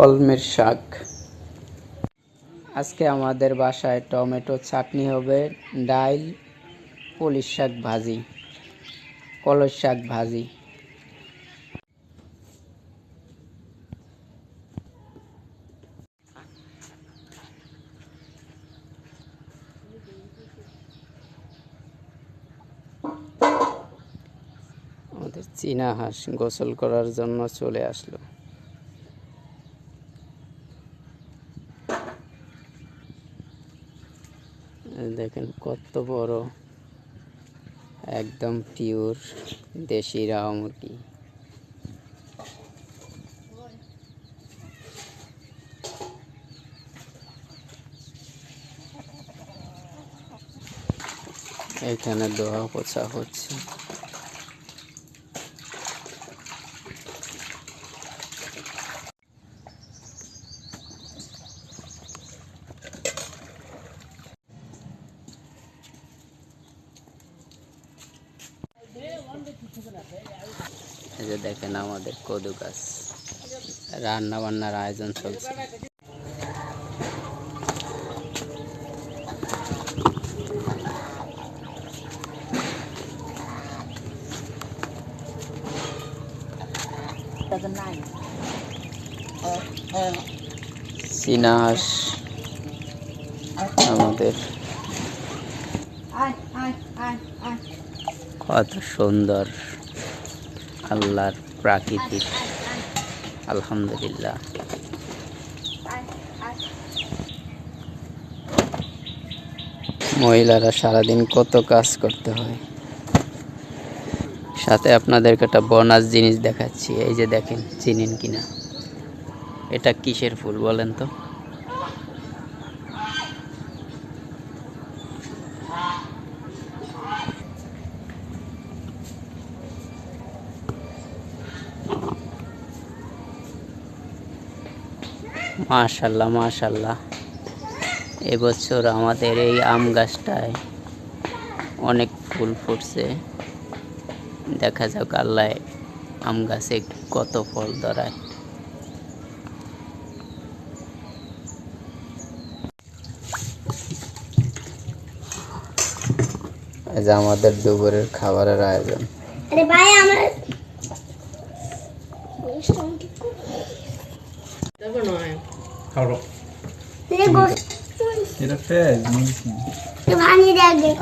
কলমের শাক। আজকে আমাদের বাসায় টমেটো চাটনি হবে, ডাইল, পুলিশ শাক ভাজি, কলস শাক ভাজি। আমাদের চীনা হাঁস গোসল করার জন্য চলে আসলো। দেখেন কত বড়। একদম পিওর দেশি রাও মুরগি। এখানে দোয়া পোছা হচ্ছে। এই যে দেখেন আমাদের কদু গাছ। রান্না বান্নার আয়োজন চলছে। চীনা হাঁস আমাদের। কত সুন্দর। আল্লাহর প্রাকৃতিক আলহামদুলিল্লাহ। মহিলারা সারাদিন কত কাজ করতে হয়। সাথে আপনাদেরকে একটা বোনাস জিনিস দেখাচ্ছি, এই যে দেখেন, চিনেন কিনা? এটা কিসের ফুল বলেন তো? মাশাল্লাহ মাশাল্লাহ। এবছর আমাদের এই আম গাছটায় অনেক ফুল ফুটছে। দেখা যাক আল্লাহ আম গাছে কত ফল ধরায়। যে আমাদের দুপুরের খাবারের আয়োজন। আরে ভাই, আমার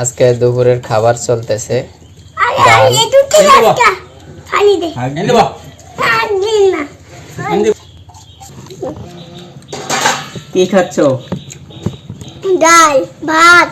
আজকে দুপুরের খাবার চলতেছে। কি খাচ্ছ? ডাল ভাত।